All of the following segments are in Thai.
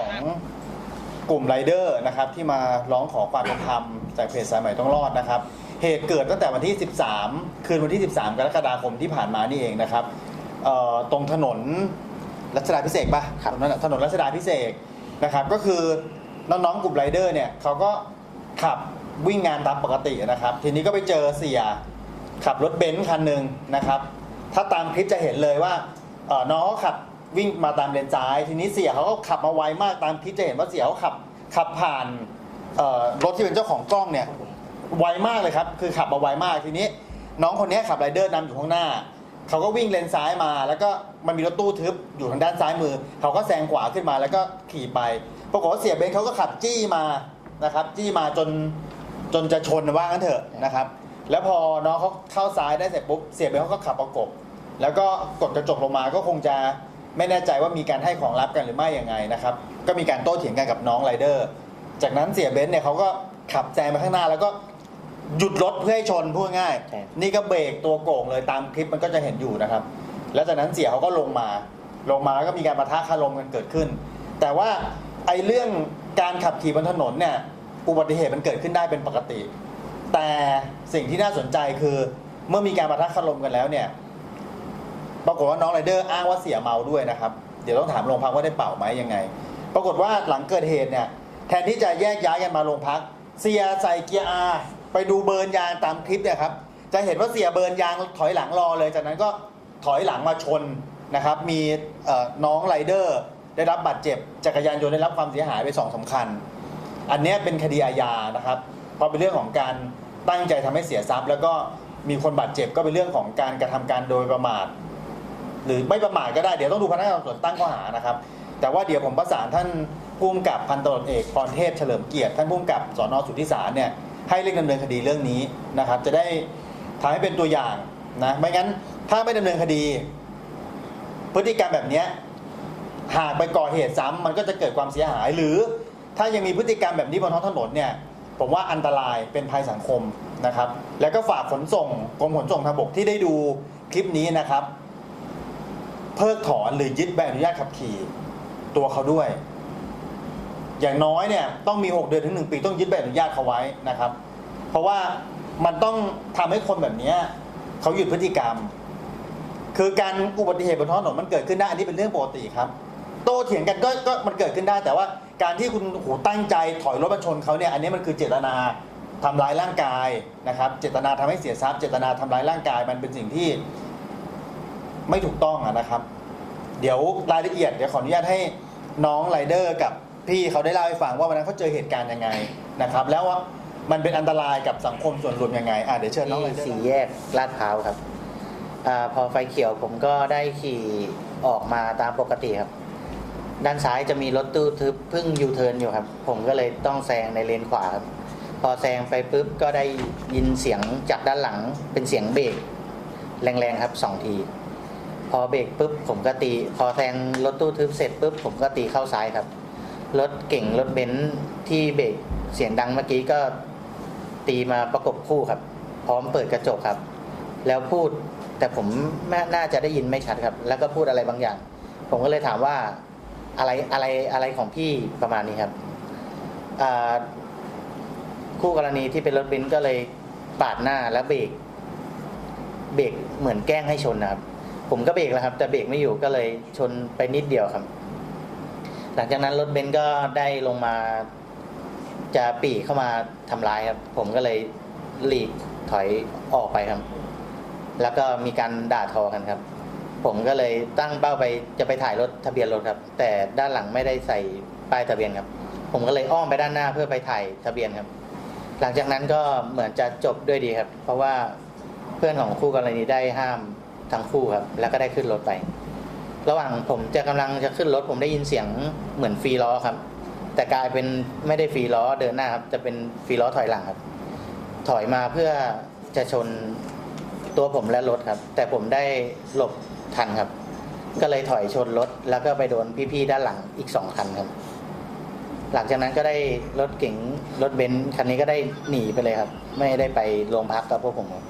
ของกลุ่มไรเดอร์นะครับที่มาร้องขอความเป็นธรรมจากเพจสายใหม่ต้องรอดนะครับ เหตุเกิดตั้งแต่วันที่ 13 คืนวันที่ 13 กรกฎาคมที่ผ่านมานี่เองนะครับเอ่อตรงถนนรัชดาพิเศษกป่ะถนนถนนรัชดาพิเศษกนะครับ ก็คือน้องๆกลุ่มไรเดอร์เนี่ยเขาก็ขับวิ่งงานตามปกตินะครับ ทีนี้ก็ไปเจอเสียขับรถเบนซ์คันหนึ่งนะครับ ถ้าตามคลิปจะเห็นเลยว่าเอ่อน้องเขาขับ วิ่งมาตามเลนซ้าย ทีนี้เสียเขาก็ขับมาไวมากตามคลิปจะเห็นว่าเสียเขาขับขับผ่านเอ่อรถที่เป็นเจ้าของกล้องเนี่ยไวมากเลยครับ คือขับมาไวมากทีนี้ น้องคนนี้ขับไรเดอร์นำอยู่ข้างหน้าเขาก็วิ่งเลนซ้ายมา แล้วก็มันมีรถตู้ทึบอยู่ทางด้านซ้ายมือเขาก็แซงขวาขึ้นมาแล้วก็ขี่ไปปรากฏว่าเสียเบนซ์เขาก็ขับจี้มานะครับ จี้มาจนจนจะชนว่างั้นเถอะนะครับ แล้วพอน้องเขาเข้าซ้ายได้เสร็จปุ๊บเสียเบนซ์เขาก็ขับประกบ แล้วก็กดกระจกลงมาก็คงจะ ไม่แน่ใจว่ามีการให้ของลับกันหรือไม่ยังไงนะครับ ก็มีการโต้เถียงกันกับน้องไรเดอร์ จากนั้นเสียเบนซ์เนี่ยเขาก็ขับแซงไปข้างหน้าแล้วก็หยุดรถเพื่อให้ชนพูดง่าย ใช่ นี่ก็เบรกตัวโก่งเลยตามคลิปมันก็จะเห็นอยู่นะครับ แล้วจากนั้นเสียเขาก็ลงมา ลงมาแล้วก็มีการประทะคารมกันเกิดขึ้น แต่ว่าไอ้เรื่องการขับขี่บนถนนเนี่ยอุบัติเหตุมันเกิดขึ้นได้เป็นปกติ แต่สิ่งที่น่าสนใจคือเมื่อมีการประทะคารมกันแล้วเนี่ย ปรากฏว่าน้องไรเดอร์อ้างว่าเสียเมาด้วยนะครับ เดี๋ยวต้องถามโรงพักว่าได้เป่าไหมยังไง ปรากฏว่าหลังเกิดเหตุเนี่ยแทนที่จะแยกย้ายกันมาโรงพัก เสียใส่เกียร์อาไปดูเบิร์นยางตามคลิปเนี่ยครับจะเห็นว่าเสียเบิร์นยางถอยหลังรอเลยจากนั้นก็ถอยหลังมาชนนะครับ มีน้องไรเดอร์ได้รับบาดเจ็บจักรยานยนต์ได้รับความเสียหายไปสองสาคัญ อันนี้เป็นคดีอาญานะครับเพราะเป็นเรื่องของการตั้งใจทำให้เสียทรัพย์ แล้วก็มีคนบาดเจ็บก็เป็นเรื่องของการกระทำการโดยประมาท หรือไม่ประมาทก็ได้เดี๋ยวต้องดูพนักงานสอบสวนตั้งข้อหานะครับ แต่ว่าเดี๋ยวผมประสานท่านผู้กำกับพันตำรวจเอกพรเทพเฉลิมเกียรติท่านผู้กำกับสนสุทธิสารเนี่ยให้เร่งดำเนินคดีเรื่องนี้นะครับ จะได้ทำให้เป็นตัวอย่างนะไม่งั้นถ้าไม่ดำเนินคดี พฤติกรรมแบบนี้หากไปก่อเหตุซ้ำมันก็จะเกิดความเสียหาย หรือถ้ายังมีพฤติกรรมแบบนี้บนท้องถนนเนี่ยผมว่าอันตรายเป็นภัยสังคมนะครับ แล้วก็ฝากขนส่งกรมขนส่งทางบกที่ได้ดูคลิปนี้นะครับ เพิกถอนหรือยึดใบอนุญาตขับขี่ ตัวเขาด้วย อย่างน้อยเนี่ยต้องมี 6 เดือนถึง 1 ปีต้องยึดใบอนุญาตเขาไว้นะครับ เพราะว่ามันต้องทำให้คนแบบนี้เขาหยุดพฤติกรรม คือการอุบัติเหตุบนท้องถนนมันเกิดขึ้นได้อันนี้เป็นเรื่องปกติครับ โต้เถียงกันก็ก็มันเกิดขึ้นได้ แต่ว่าการที่คุณโอ้โหตั้งใจถอยรถมาชนเขาเนี่ยอันนี้มันคือเจตนาทำร้ายร่างกายนะครับ เจตนาทำให้เสียทรัพย์ เจตนาทำร้ายร่างกายมันเป็นสิ่งที่ ไม่ถูกต้องอนะครับ เดี๋ยวรายละเอียดเดี๋ยวขออนุญาตให้น้องไรเดอร์กับพี่เขาได้เล่าให้ฟังว่าวันนั้นเขาเจอเหตุการณ์ยังไงนะครับ แล้วว่ามันเป็นอันตรายกับสังคมส่วนรวมยังไงอะเดี๋ยวเชิญน้องไรเดอร์สี่แยกลาดพร้าวครับอาพอไฟเขียวผมก็ได้ขี่ออกมาตามปกติครับ ด้านซ้ายจะมีรถตู้ทึบเพิ่งยูเทิร์นอยู่ครับ ผมก็เลยต้องแซงในเลนขวาครับพอแซงไปปุ๊บก็ได้ยินเสียงจากด้านหลังเป็นเสียงเบรกแรงๆครับสองที พอเบรกปุ๊บผมก็ตี พอแซงรถตู้ทึบเสร็จปุ๊บผมก็ตีเข้าซ้ายครับ รถเก่งรถเบนซ์ที่เบรกเสียงดังเมื่อกี้ก็ตีมาประกบคู่ครับ พร้อมเปิดกระจกครับ แล้วพูดแต่ผมน่าจะได้ยินไม่ชัดครับ แล้วก็พูดอะไรบางอย่าง ผมก็เลยถามว่าอะไรอะไรอะไรของพี่ประมาณนี้ครับคู่กรณีที่เป็นรถเบนซ์ก็เลยปาดหน้าแล้วเบรกเบรกเหมือนแกล้งให้ชนนะครับ ผมก็เบรกแล้วครับ แต่เบรกไม่อยู่ก็เลยชนไปนิดเดียวครับ หลังจากนั้นรถเบนซ์ก็ได้ลงมาจะปรีเข้ามาทำร้ายครับ ผมก็เลยหลีกถอยออกไปครับ แล้วก็มีการด่าทอกันครับ ผมก็เลยตั้งเป้าไปจะไปถ่ายรถทะเบียนรถครับ แต่ด้านหลังไม่ได้ใส่ป้ายทะเบียนครับ ผมก็เลยอ้อมไปด้านหน้าเพื่อไปถ่ายทะเบียนครับ หลังจากนั้นก็เหมือนจะจบด้วยดีครับ เพราะว่าเพื่อนของคู่กรณีได้ห้าม ทั้งคู่ครับ แล้วก็ได้ขึ้นรถไป ระหว่างผมจะกำลังจะขึ้นรถ ผมได้ยินเสียงเหมือนฟรีล้อครับ แต่กลายเป็นไม่ได้ฟรีล้อเดินหน้าครับ จะเป็นฟรีล้อถอยหลังครับ ถอยมาเพื่อจะชนตัวผมและรถครับ แต่ผมได้หลบทันครับ ก็เลยถอยชนรถ แล้วก็ไปโดนพี่ๆด้านหลังอีกสองคันครับ หลังจากนั้นก็ได้รถเก๋งรถเบนซ์คันนี้ก็ได้หนีไปเลยครับ ไม่ได้ไปโรงพักกับพวกผมครับ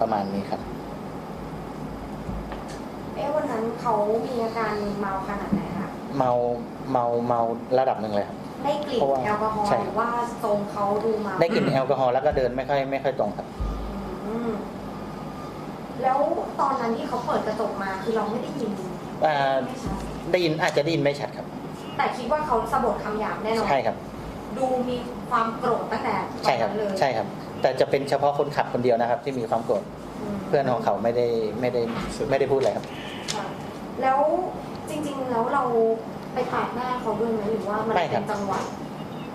ประมาณนี้ครับ เขามีอาการเมาขนาดไหนคะเมาเมาเมาระดับหนึ่งเลยครับ ได้กลิ่นเพราะว่าแอลกอฮอล์ใช่ หรือว่าทรงเขาดูเมาได้กลิ่นแอลกอฮอล์แล้วก็เดินไม่ค่อยไม่ค่อยตรงครับ อืมแล้วตอนนั้นที่เขาเปิดกระจกมาคือเราไม่ได้ยินอ่าไม่ชัดได้ยินอาจจะได้ยินไม่ชัดครับ แต่คิดว่าเขาสะบดคำหยาบแน่นอน ใช่ครับ ดูมีความโกรธตั้งแต่ตอใช่นครับนั้นเลยใช่ครับ แต่จะเป็นเฉพาะคนขับคนเดียวนะครับ ที่มีความโกรธมเพื่อนของเขาไม่ได้ไม่ได้ไม่ได้พูดอะไรครับค่ะ แล้วจริงๆแล้วเราไปปาดหน้าเขาด้วยไหมหรือว่ามันไม่ครัเป็บ นจังหวะ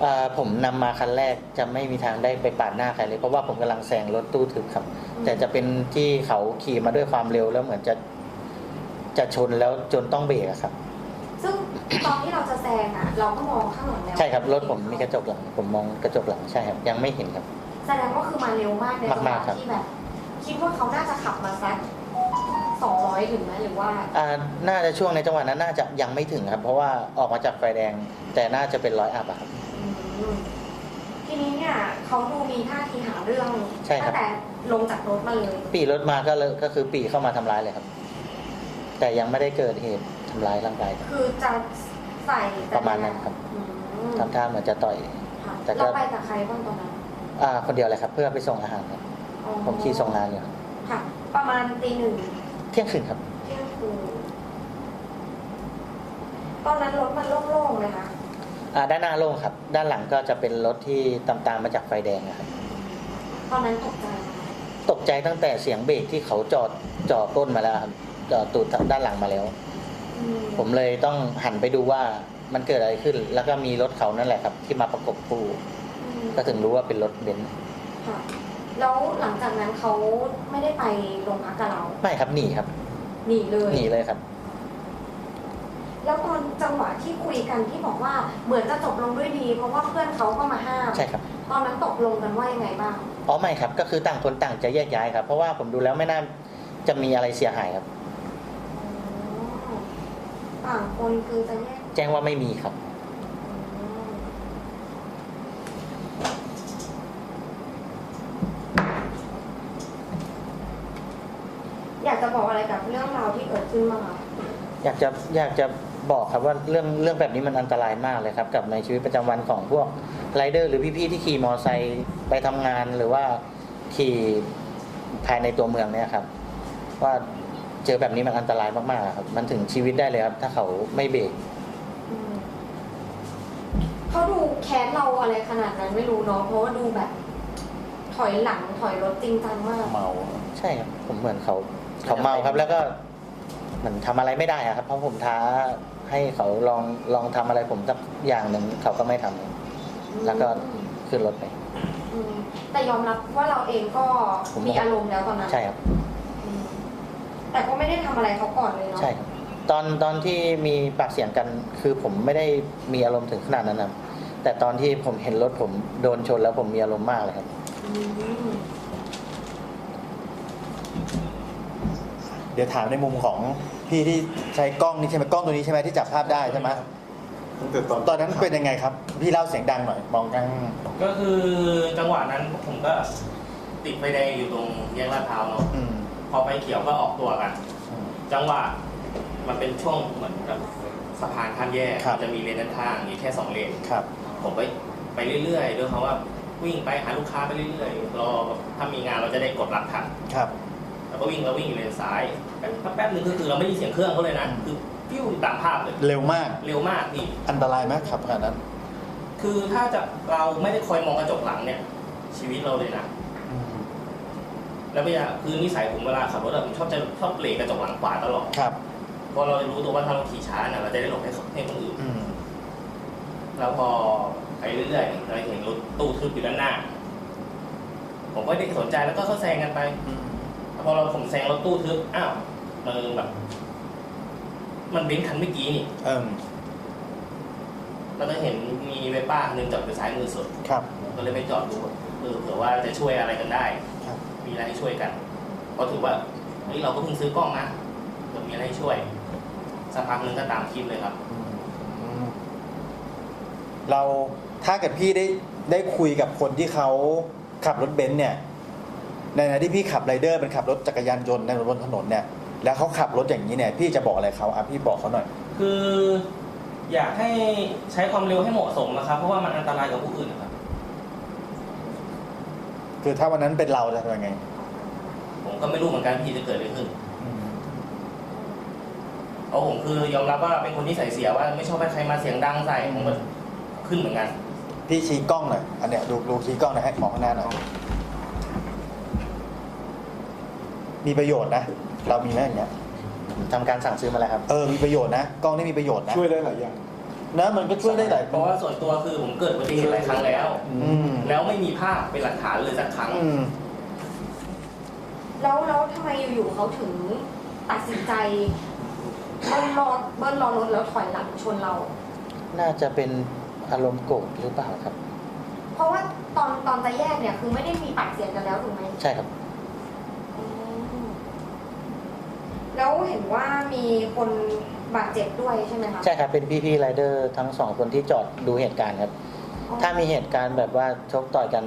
อ่าผมนำมาคันแรกจะไม่มีทางได้ไปปาดหน้าใครเลย เพราะว่าผมกำลังแซงรถตู้ทึบครับ แต่จะเป็นที่เขาขี่มาด้วยความเร็วแล้วเหมือนจะจะชนแล้วจนต้องเบรกอะครับ ซึ่งตอนที่เราจะแซงอะ เราก็มองข้างหลังแล้วใช่ครับรถผมมีกระจกหลัง ผมมองกระจกหลังใช่ครับ ยังไม่เห็นครับ แสดงว่าคือมาเร็วมากในจังหมากวะๆครับ ที่แบบ คิดว่าเขาน่าจะขับมาสัก สองร้อยถึงไหมหรือว่า อ่าน่าจะช่วงในจังหวะนั้นน่าจะยังไม่ถึงครับ เพราะว่าออกมาจากไฟแดง แต่น่าจะเป็นร้อยอัพอะครับ อืมทีนี้เนี่ยเขาดูมีท่าทีหาเรื่องใช่ครับ ตั้งแต่ลงจากรถมาเลย ปีรถมาก็เลยก็คือปีเข้ามาทำร้ายเลยครับ แต่ยังไม่ได้เกิดเหตุทำร้ายร่างกายครับ คือจะใส่แต่ประมาณนั้นครับ อืมทำท่าเหมือนจะต่อย ค่ะแต่ก็ เราไปกับใครบ้างตอนนั้นอ่าคนเดียวเลยครับ เพื่อไปส่งอาหารครับอ๋อผมขี่ส่งงานอยู่ครับค่ะ ประมาณตีหนึ่ง เที่ยงคืนครับ เที่ยงคืนตอนนั้นรถมันโล่งๆเลยค่ะอ่าด้านหน้าโล่งครับ ด้านหลังก็จะเป็นรถที่ตามตามๆมาจากไฟแดงนะครับ ตอนนั้นตกใจไหมตกใจตั้งแต่เสียงเบรกที่เขาจอดจอดต้นมาแล้วครับจอดตูดด้านหลังมาแล้ว อืมผมเลยต้องหันไปดูว่ามันเกิดอะไรขึ้น แล้วก็มีรถเขานั่นแหละครับ ที่มาประกบคู่อืมก็ถึงรู้ว่าเป็นรถเบนซ์ค่ะ แล้วหลังจากนั้นเขาไม่ได้ไปโรงพักกับเราไม่ครับหนีครับหนีเลยหนีเลยครับ แล้วตอนจังหวะที่คุยกันที่บอกว่าเหมือนจะจบลงด้วยดี เพราะว่าเพื่อนเขาก็มาห้ามใช่ครับ ตอนนั้นตกลงกันว่ายังไงบ้างอ๋อไม่ครับ ก็คือต่างคนต่างจะแยกย้ายครับ เพราะว่าผมดูแล้วไม่น่าจะมีอะไรเสียหายครับอ๋อต่างคนคือจะแยกแจ้งว่าไม่มีครับ อืม อยากจะบอกอะไรกับเรื่องราวที่เกิดขึ้นบ้างคะอยากจะอยากจะบอกครับว่าเรื่องเรื่องแบบนี้มันอันตรายมากเลยครับ กับในชีวิตประจำวันของพวกไรเดอร์หรือพี่ๆที่ขี่มอเตอร์ไซค์ไปทำงานหรือว่าขี่ภายในตัวเมืองเนี่ยครับ ว่าเจอแบบนี้มันอันตรายมากๆครับ มันถึงชีวิตได้เลยครับ ถ้าเขาไม่เบรกอืมเขาดูแค้นเราอะไรขนาดนั้นไม่รู้เนาะเพราะว่าดูแบบ ถอยหลังถอยรถจริงจังมาก เมา ใช่ครับผมเหมือนเขา เขาเมาครับแล้วก็เหมือนทำอะไรไม่ได้อะครับ เพราะผมท้าให้เขาลองลองทำอะไรผมสักอย่างหนึ่งเขาก็ไม่ทำแล้วก็ขึ้นรถไปอืมแต่ยอมรับว่าเราเองก็ผมมีอารมณ์แล้วตอนนั้นใช่ครับ อืมแต่ก็ไม่ได้ทำอะไรเขาก่อนเลยเนาะใช่ครับตอนตอนที่มีปากเสียงกันคือผมไม่ได้มีอารมณ์ถึงขนาดนั้นนะแต่ตอนที่ผมเห็นรถผมโดนชนแล้วผมมีอารมณ์มากเลยครับ อืม เดี๋ยวถามในมุมของพี่ที่ใช้กล้องนี่ใช่ไหมกล้องตัวนี้ใช่ไหมที่จับภาพได้ใช่ไหมตั้งแต่ตอนตอนนั้นเป็นยังไงครับ พี่เล่าเสียงดังหน่อย มองกันก็คือจังหวะนั้นผมก็ติดไฟแดงอยู่ตรงแยกลาดพร้าวเนาะอืม พอไฟเขียวก็ออกตัวกัน อืมจังหวะมันเป็นช่วงเหมือนกับสะพานข้ามแยกครับ จะมีเลนด้านข้างมีแค่สองเลน ครับ ผมผมไปไปเรื่อยๆด้วยคำว่าวิ่งไปหาลูกค้าไปเรื่อยๆรอถ้ามีงานเราจะได้กดรับทัน ครับ แล้วก็วิ่งแล้ววิ่งอยู่เลนซ้ายแป๊บแป๊บนึงก็คือเราไม่ได้ยินเสียงเครื่องเขาเลยนะคือฟิวตามภาพเลยเร็วมาก เร็วมากพี่อันตรายไหมครับขนาดนั้น คือถ้าจะเราไม่ได้คอยมองกระจกหลังเนี่ย ชีวิตเราเลยนะอืมแล้วเวลาคือนิสัยผมเวลาขับรถอะผมชอบจะชอบเบรกกระจกหลังขวาตลอดครับเพราะเราจะรู้ตัวว่าถ้าเราขี่ช้าน่ะเราจะได้หลบให้ให้คนอื่นอืมแล้วพอไปเรื่อยๆเราเห็นรถตู้ทึบอยู่ด้านหน้า ผมก็ไม่ได้สนใจแล้วก็เขาแซงกันไปอืม พอเราผมแซงรถตู้ทึบอ้าวมันแบบ มันเบนซ์คันเมื่อกี้นี่เอิ่มแล้วก็เห็นมีเวป้าคันหนึงจอดอยู่ซ้ายมือสุดครับ ผมก็เลยไปจอดดูเออเผื่อว่าจะช่วยอะไรกันได้ ครับ มีอะไรให้ช่วยกันเพราะถือว่าเฮ้ยเราก็เพิ่งซื้อกล้องนะเผื่อมีอะไรให้ช่วยสักพักหนึงก็ตามคลิปเลยครับอืมอืมเราถ้าเกิดพี่ได้ได้คุยกับคนที่เขาขับรถเบนซ์เนี่ย ในขณะที่พี่ขับไรเดอร์เป็นขับรถจักรยานยนต์ในบนถนนเนี่ยแล้วเขาขับรถอย่างนี้เนี่ยพี่จะบอกอะไรเขาอะพี่บอกเขาหน่อย คืออยากให้ใช้ความเร็วให้เหมาะสมนะครับ เพราะว่ามันอันตรายกับผู้อื่นนะครับ คือถ้าวันนั้นเป็นเราจะทำยังไง ผมก็ไม่รู้เหมือนกันพี่จะเกิดอะไรขึ้นเพราะผมคือยอมรับว่าเป็นคนที่ใส่เสียว่าไม่ชอบให้ใครมาเสียงดังใส่ผมก็ขึ้นเหมือนกัน พี่ชี้กล้องหน่อยอันเนี้ยดูดูชี้กล้องหน่อยให้มองข้างหน้าหน่อย มีประโยชน์นะ เรามีไหมอย่างเงี้ยผมทำการสั่งซื้อมาแล้วครับ เออ มีประโยชน์นะ กล้องนี่มีประโยชน์นะช่วยได้หลายอย่างนะมันก็ช่วยได้หลายเพราะว่าส่วนตัวคือผมเกิดอุบัติเหตุหลายครั้งแล้ว อืมแล้วไม่มีภาพเป็นหลักฐานเลยสักครั้ง อืม แล้วแล้วทำไมอยู่ๆเขาถึงตัดสินใจเบิ้ลรอเบิ้ลรอรถแล้วถอยหลังชนเรา น่าจะเป็นอารมณ์โกรธหรือเปล่าครับ เพราะว่าตอนตอนจะแยกเนี่ยคือไม่ได้มีปากเสียงกันแล้วถูกไหมใช่ครับ อืม แล้วเห็นว่ามีคนบาดเจ็บด้วยใช่ไหมคะใช่ครับเป็นพี่ๆไรเดอร์ทั้งสองคนที่จอดดูเหตุการณ์ครับ อ๋อถ้ามีเหตุการณ์แบบว่าชกต่อยกัน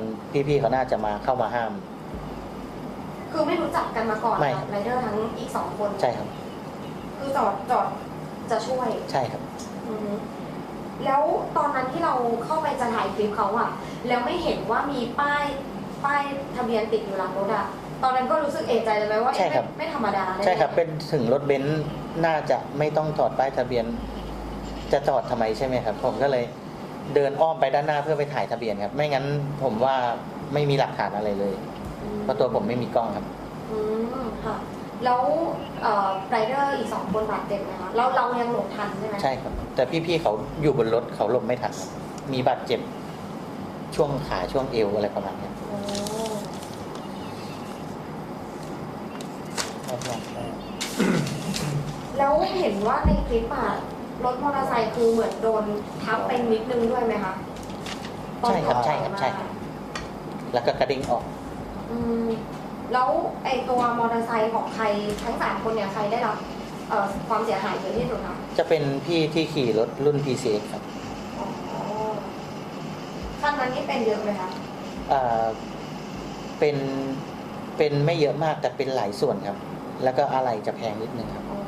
พี่ๆเขาน่าจะมาเข้ามาห้าม คือไม่รู้จักกันมาก่อนไม่ กับไรเดอร์ทั้งอีกสองคนใช่ครับ คือจอดจอดจะช่วยใช่ครับ อือฮึแล้วตอนนั้นที่เราเข้าไปจะถ่ายคลิปเขาอะแล้วไม่เห็นว่ามีป้ายป้ายทะเบียนติดอยู่หลังรถอะ ตอนนั้นก็รู้สึกเอะใจเลยไหมว่าใช่เอ๊ะครับ ไม่ไม่ธรรมดาแน่ๆใช่ครับเป็นถึงรถเบนซ์น่าจะไม่ต้องถอดป้ายทะเบียน จะจอดทำไมใช่ไหมครับ ผมก็เลยเดินอ้อมไปด้านหน้าเพื่อไปถ่ายทะเบียนครับ ไม่งั้นผมว่าไม่มีหลักฐานอะไรเลยอืมเพราะตัวผมไม่มีกล้องครับ อืมค่ะ แล้วเอ่อไรเดอร์อีกสองคนบาดเจ็บไหมคะเราเรายังหลบทันใช่ไหมใช่ครับ แต่พี่ๆเขาอยู่บนรถเขาหลบไม่ทันครับมีบาดเจ็บช่วงขาช่วงเอวอะไรประมาณเนี้ย โอ้ แล้วเห็นว่าในคลิปอะรถมอเตอร์ไซค์คือเหมือนโดนทับไปนิดนึงด้วยไหมคะตอนใช่ครับถอยใช่ครับมาใช่ครับ แล้วก็กระดิ่งออก อืมแล้วไอตัวมอเตอร์ไซค์ของใครทั้งสามคนเนี่ยใครได้รับเอ่อความเสียหายเยอะที่สุดคะจะเป็นพี่ที่ขี่รถรุ่น PCX ครับอ๋อคันนั้นนี่เป็นเยอะไหมคะอ่าเป็นเป็นไม่เยอะมากแต่เป็นหลายส่วนครับ แล้วก็อะไรจะแพงนิดนึงครับอ๋อ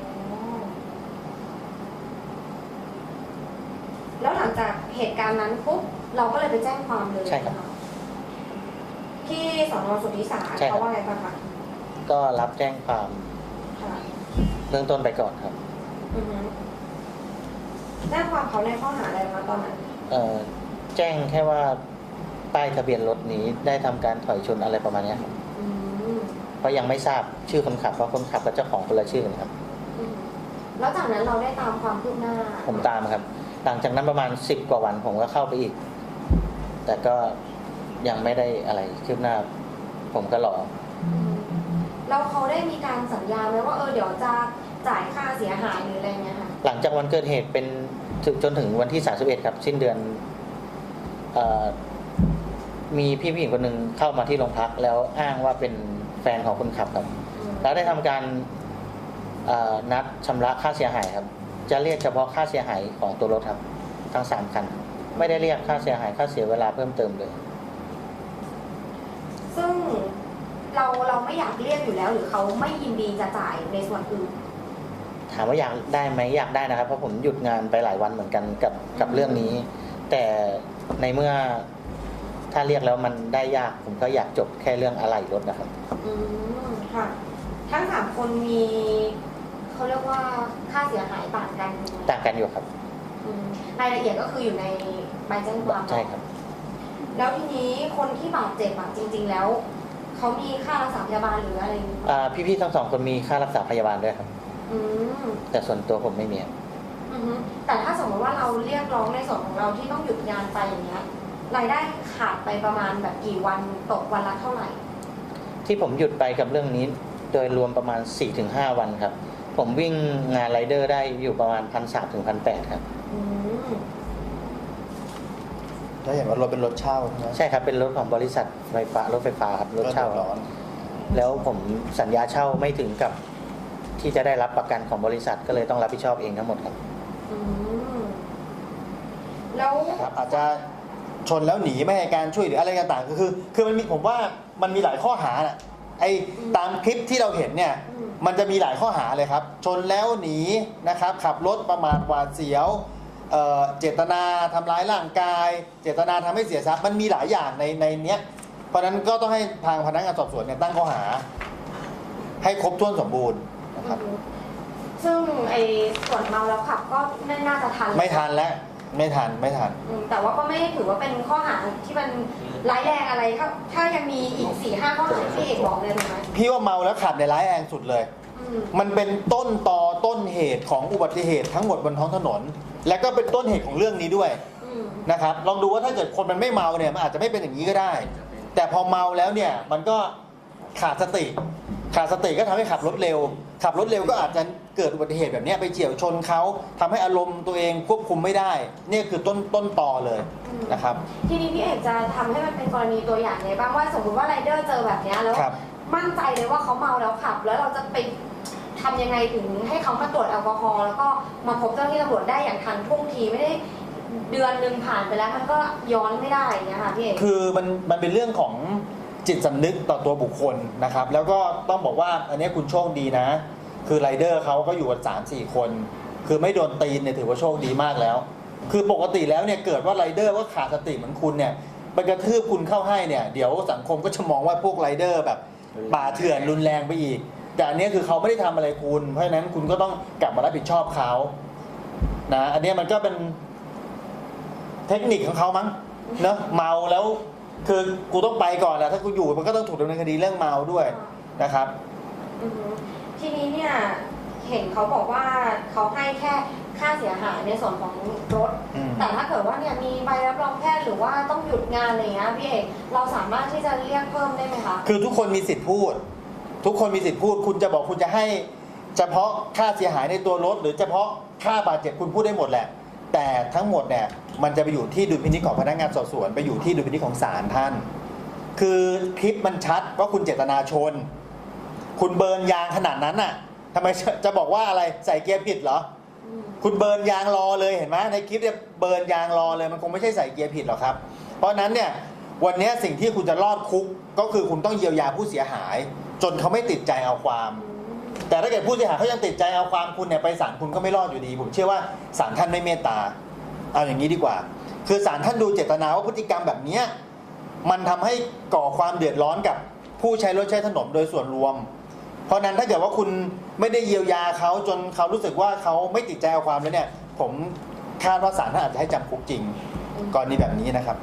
แล้วหลังจากเหตุการณ์นั้นปุ๊บเราก็เลยไปแจ้งความเลยใช่ครับนะะที่สอนอสุทธิสารใช่ครับ เขาว่าไงบ้างคะก็รับแจ้งความค่ะเบื้องต้นไปก่อนครับ อือฮึแจ้งความเขาในข้อหาอะไรคะตอนนั้นเอ่อแจ้งแค่ว่าป้ายทะเบียนรถนี้ได้ทำการถอยชนอะไรประมาณเนี้ยครับอืม เพราะยังไม่ทราบชื่อคนขับเพราะคนขับกับเจ้าของคนละชื่อกันครับ อืมแล้วจากนั้นเราได้ตามความคืบหน้าผมตามครับ หลังจากนั้นประมาณสิบกว่าวันผมก็เข้าไปอีก แต่ก็ยังไม่ได้อะไรคืบหน้า ผมก็รอ อืมแล้วเขาได้มีการสัญญาไหมว่าเออเดี๋ยวจะจ่ายค่าเสียหายหรืออะไรเงี้ยค่ะ หลังจากวันเกิดเหตุเป็นถึงจนถึงวันที่ 31 ครับ สิ้นเดือนเออมีพี่ผู้หญิงคนหนึ่งเข้ามาที่โรงพักแล้วอ้างว่าเป็น แฟนของคนขับครับอืมแล้วได้ทำการเอ่อนัดชำระค่าเสียหายครับ จะเรียกเฉพาะค่าเสียหายของตัวรถครับ ทั้งสามคัน ไม่ได้เรียกค่าเสียหายค่าเสียเวลาเพิ่มเติมเลย ซึ่งเราเราไม่อยากเรียกอยู่แล้ว หรือเขาไม่ยินดีจะจ่ายในส่วนอื่นถามว่าอยากได้ไหมอยากได้นะครับ เพราะผมหยุดงานไปหลายวันเหมือนกันกับกับเรื่องนี้ แต่ในเมื่อ ถ้าเรียกแล้วมันได้ยากผมก็อยากจบแค่เรื่องอะไหล่รถนะครับ อืมค่ะ ทั้งสามคนมีเขาเรียกว่าค่าเสียหายต่างกันถูกไหมต่างกันอยู่ครับอืมรายละเอียดก็คืออยู่ในใบแจ้งความเนอะใช่ครับ แล้วทีนี้คนที่บาดเจ็บอะจริง ๆ แล้วเขามีค่ารักษาพยาบาลหรืออะไรอย่างนี้ปะอ่าพี่ๆทั้งสองคนมีค่ารักษาพยาบาลด้วยครับ อืม แต่ส่วนตัวผมไม่มีครับอือฮึแต่ถ้าสมมติว่าเราเรียกร้องในส่วนของเราที่ต้องหยุดงานไปอย่างเงี้ย รายได้ขาดไปประมาณแบบกี่วันตกวันละเท่าไหร่ ที่ผมหยุดไปกับเรื่องนี้ โดยรวมประมาณ 4-5 วันครับ ผมวิ่งงานไรเดอร์ได้อยู่ประมาณพันสามถึงพันแปดครับ อืมแล้วเห็นว่ารถเป็นรถเช่าใช่ไหมใช่ครับเป็นรถของบริษัทไฟฟ้ารถไฟฟ้าครับรถเช่า ก็ดือดร้อน แล้วผมสัญญาเช่าไม่ถึงกับที่จะได้รับประกันของบริษัทก็เลยต้องรับผิดชอบเองทั้งหมดครับ อืมแล้วนะครับอาจจะ ชนแล้วหนีไม่ให้การช่วยหรืออะไรต่างๆก็คือคือมันมีผมว่ามันมีหลายข้อหาน่ะไอ้ตามคลิปที่เราเห็นเนี่ยอืมมันจะมีหลายข้อหาเลยครับ ชนแล้วหนีนะครับ ขับรถประมาทหวาดเสียวเอ่อเจตนาทำร้ายร่างกาย เจตนาทำให้เสียทรัพย์มันมีหลายอย่างในในเนี้ยเพราะฉะนั้นก็ต้องให้ทางพนักงานสอบสวนเนี่ยตั้งข้อหา ให้ครบถ้วนสมบูรณ์นะครับอืมซึ่งไอ้ส่วนเมาแล้วขับก็ไม่น่าจะทัน ไม่ทันแล้ว ไม่ทันไม่ทัน อืมแต่ว่าก็ไม่ได้ถือว่าเป็นข้อหาที่มันร้ายแรงอะไรถ้าถ้ายังมีอีกสี่ห้าข้อหาที่เอกบอกเลยถูกไหมพี่ว่าเมาแล้วขับในยร้ายแรงสุดเลย อืมมันเป็นต้นตอต้นเหตุของอุบัติเหตุทั้งหมดบนท้องถนน และก็เป็นต้นเหตุของเรื่องนี้ด้วยอืมนะครับ ลองดูว่าถ้าเกิดคนมันไม่เมาเนี่ยมันอาจจะไม่เป็นอย่างนี้ก็ได้ แต่พอเมาแล้วเนี่ยมันก็ขาดสติ ขาดสติก็ทำให้ขับรถเร็ว ขับรถเร็วก็อาจจะเกิดอุบัติเหตุแบบเนี้ยไปเฉี่ยวชนเขาทำให้อารมณ์ตัวเองควบคุมไม่ได้เนี่ยคือต้นต้นตอเลยนะครับ ทีนี้พี่เอกจะทำให้มันเป็นกรณีตัวอย่างไงบ้างว่าสมมติว่าไรเดอร์เจอแบบเนี้ยแล้วครับมั่นใจเลยว่าเขาเมาแล้วขับ แล้วเราจะไปทำยังไงถึงให้เขามาตรวจแอลกอฮอล์แล้วก็มาพบเจ้าหน้าที่ตำรวจได้อย่างทันท่วงทีไม่ได้เดือนหนึ่งผ่านไปแล้วมันก็ย้อนไม่ได้อย่างเงี้ยค่ะพี่เอกคือมันมันเป็นเรื่องของ จิตสำนึกต่อตัวบุคคลนะครับ แล้วก็ต้องบอกว่าอันนี้คุณโชคดีนะ คือไรเดอร์เขาก็อยู่กันสามสี่คน คือไม่โดนตีนเนี่ยถือว่าโชคดีมากแล้ว คือปกติแล้วเนี่ยเกิดว่าไรเดอร์ว่าขาดสติเหมือนคุณเนี่ยไปกระทืบคุณเข้าให้เนี่ยเดี๋ยวสังคมก็จะมองว่าพวกไรเดอร์แบบป่าเถื่อนรุนแรงไปอีก แต่อันนี้คือเขาไม่ได้ทำอะไรคุณ เพราะฉะนั้นคุณก็ต้องกลับมารับผิดชอบเขานะอันนี้มันก็เป็นเทคนิคของเขามั้งเนอะเมาแล้ว คือกูต้องไปก่อนแหละถ้ากูอยู่มันก็ต้องถูกดำเนินคดีเรื่องเมาด้วยนะครับ อือฮึทีนี้เนี่ยเห็นเขาบอกว่าเขาให้แค่ค่าเสียหายในส่วนของรถ อืม แต่ถ้าเกิดว่าเนี่ยมีใบรับรองแพทย์หรือว่าต้องหยุดงานอะไรอย่างเงี้ยพี่เอกเราสามารถที่จะเรียกเพิ่มได้ไหมคะ คือทุกคนมีสิทธิ์พูด ทุกคนมีสิทธิ์พูด คุณจะบอกคุณจะให้ เฉพาะค่าเสียหายในตัวรถ หรือเฉพาะค่าบาดเจ็บคุณพูดได้หมดแหละ แต่ทั้งหมดเนี่ยมันจะไปอยู่ที่ดุลพินิจของพนักงานสอบสวน ไปอยู่ที่ดุลพินิจของศาลท่าน คือคลิปมันชัดว่าคุณเจตนาชน คุณเบิร์นยางขนาดนั้นน่ะทำไมจะจะบอกว่าอะไรใส่เกียร์ผิดเหรอ คุณเบิร์นยางรอเลยเห็นไหมในคลิปเนี่ยเบิร์นยางรอเลยมันคงไม่ใช่ใส่เกียร์ผิดหรอกครับ เพราะนั้นเนี่ยวันนี้สิ่งที่คุณจะรอดคุกก็คือคุณต้องเยียวยาผู้เสียหาย จนเขาไม่ติดใจเอาความ แต่ถ้าเกิดผู้เสียหายเขายังติดใจเอาความคุณเนี่ยไปศาลคุณก็ไม่รอดอยู่ดี ผมเชื่อว่าศาลท่านไม่เมตตาเอาอย่างนี้ดีกว่า คือศาลท่านดูเจตนาว่าพฤติกรรมแบบนี้มันทำให้ก่อความเดือดร้อนกับผู้ใช้รถใช้ถนนโดยส่วนรวม เพราะนั้นถ้าเกิดว่าคุณไม่ได้เยียวยาเขาจนเขารู้สึกว่าเขาไม่ติดใจเอาความแล้วเนี่ย ผมคาดว่าศาลท่านอาจจะให้จำคุกจริงกรณีแบบนี้นะครับ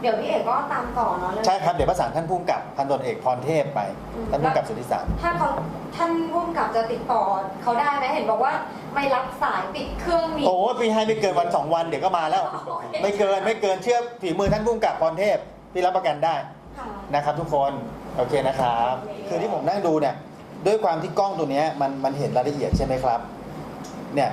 เดี๋ยวพี่เอกก็ตามต่อเนาะเรื่อง ใช่ครับ เดี๋ยวประสานท่านผู้กำกับพันตำรวจเอกพรเทพไป อืม ท่านผู้กำกับสุทธิสารถ้าเขาท่านร่วมกับจะติดต่อเขาได้ไหมเห็นบอกว่าไม่รับสายปิดเครื่องหนีโอ้ปีให้ไม่เกินวันสองวันเดี๋ยวก็มาแล้ว ไม่เกินไม่เกินเชื่อฝีมือท่านผู้กำกับพรเทพที่รับประกันได้ค่ะนะครับ ทุกคนโอเคนะครับคือที่ผมนั่งดูเนี่ยด้วยความที่กล้องตัวเนี้ยมันมันเห็นรายละเอียดใช่ไหมครับ เนี่ย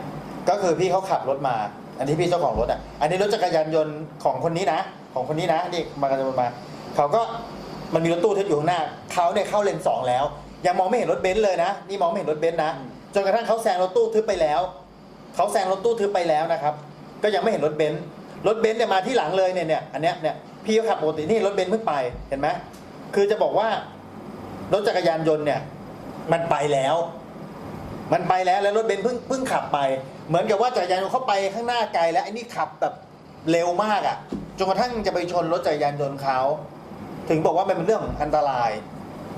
ก็คือพี่เขาขับรถมา อันนี้พี่เจ้าของรถอะอันนี้รถจักรยานยนต์ของคนนี้นะ ของคนนี้นะนี่มากันมาเขาก็มันมีรถตู้ที่อยู่ข้างหน้าเขาเนี่ยเข้าเลนสองแล้ว ยังมองไม่เห็นรถเบนซ์เลยนะ นี่มองไม่เห็นรถเบนซ์นะจนกระทั่งเขาแซงรถตู้ทึบไปแล้วเขาแซงรถตู้ทึบไปแล้วนะครับ ก็ยังไม่เห็นรถเบนซ์รถเบนซ์เนี่ยมาที่หลังเลยเนี่ยเนี่ยอันเนี้ยเนี่ยพี่เขาขับปกตินี่รถเบนซ์เพิ่งไปเห็นไหมคือจะบอกว่ารถจักรยานยนต์เนี่ยมันไปแล้ว มันไปแล้วแล้วรถเบนซ์เพิ่งเพิ่งขับไป เหมือนกับว่าจักรยานยนต์เขาไปข้างหน้าไกลแล้วไอ้นี่ขับแบบเร็วมากอะ่ะ จนกระทั่งจะไปชนรถจักรยานยนต์เขาถึงบอกว่ามันเป็นเรื่องของอันตราย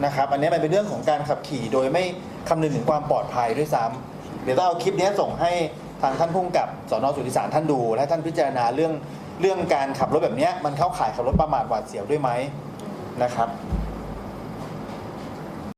นะครับ อันนี้มันเป็นเรื่องของการขับขี่โดยไม่คำนึงถึงความปลอดภัยด้วยซ้ำเดี๋ยวต้องเอาคลิปนี้ส่งให้ทางท่านพุ่งกับสอนอสุทธิสารท่านดูและท่านพิจารณาเรื่องเรื่องการขับรถแบบนี้มันเข้าข่ายขับรถประมาทหวาดเสียวด้วยไหมนะครับ